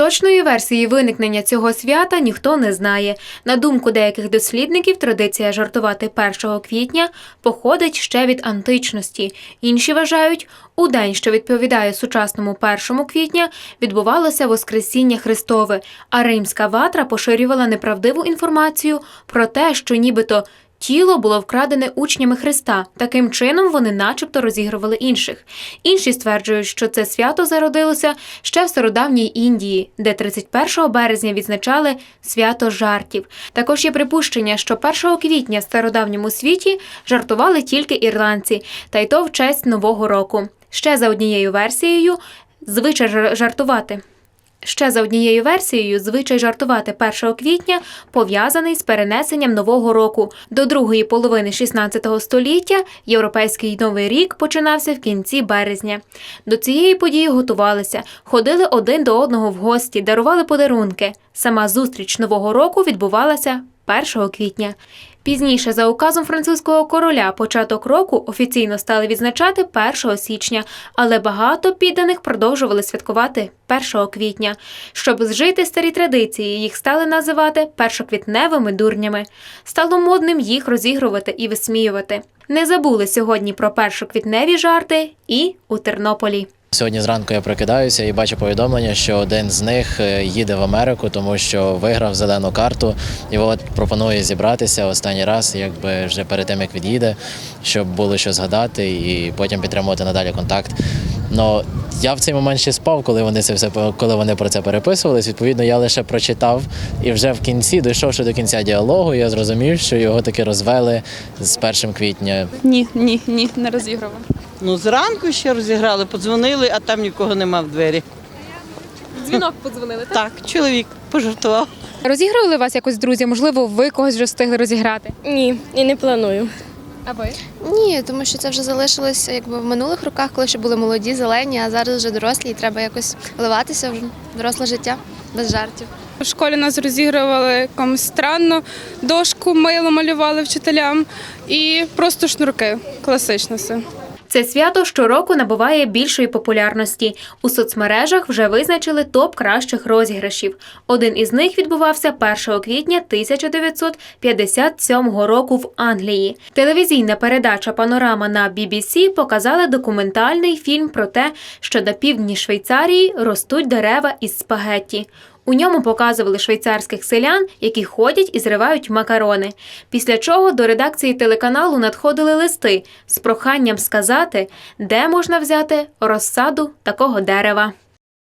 Точної версії виникнення цього свята ніхто не знає. На думку деяких дослідників, традиція жартувати 1 квітня походить ще від античності. Інші вважають, у день, що відповідає сучасному 1 квітня, відбувалося Воскресіння Христове, а римська ватра поширювала неправдиву інформацію про те, що нібито Тіло було вкрадене учнями Христа. Таким чином вони начебто розігрували інших. Інші стверджують, що це свято зародилося ще в стародавній Індії, де 31 березня відзначали свято жартів. Також є припущення, що 1 квітня в стародавньому світі жартували тільки ірландці, та й то в честь Нового року. Ще за однією версією, звичай жар- жартувати. Ще за однією версією, звичай жартувати 1 квітня пов'язаний з перенесенням нового року. До другої половини 16 століття європейський новий рік починався в кінці березня. До цієї події готувалися, ходили один до одного в гості, дарували подарунки. Сама зустріч нового року відбувалася 1 квітня. Пізніше, за указом французького короля, початок року офіційно стали відзначати 1 січня, але багато підданих продовжували святкувати 1 квітня. Щоб зжити старі традиції, їх стали називати першоквітневими дурнями. Стало модним їх розігрувати і висміювати. Не забули сьогодні про першоквітневі жарти і у Тернополі. Сьогодні зранку я прокидаюся і бачу повідомлення, що один з них е, їде в Америку, тому що виграв зелену карту. І от пропонує зібратися останній раз, якби вже перед тим як від'їде, щоб було що згадати і потім підтримувати надалі контакт. Ну я в цей момент ще спав, коли вони це все коли вони про це переписувались. Відповідно, я лише прочитав і вже в кінці, дійшовши до кінця діалогу, я зрозумів, що його таки розвели з 1 квітня. Ні, ні, ні, не розігрував. Ну, зранку ще розіграли, подзвонили, а там нікого нема в двері. Дзвінок подзвонили. Так, чоловік пожартував. Розігрували вас якось друзі? Можливо, ви когось вже встигли розіграти? Ні, і не планую. А ви? Ні, тому що це вже залишилось якби в минулих роках, коли ще були молоді, зелені, а зараз вже дорослі, і треба якось вливатися в доросле життя без жартів. В школі нас розігрували комусь странно, дошку мило малювали вчителям і просто шнурки. Класично все. Це свято щороку набуває більшої популярності. У соцмережах вже визначили топ кращих розіграшів. Один із них відбувався 1 квітня 1957 року в Англії. Телевізійна передача Панорама на BBC показала документальний фільм про те, що на півдні Швейцарії ростуть дерева із спагетті. У ньому показували швейцарських селян, які ходять і зривають макарони. Після чого до редакції телеканалу надходили листи з проханням сказати, де можна взяти розсаду такого дерева.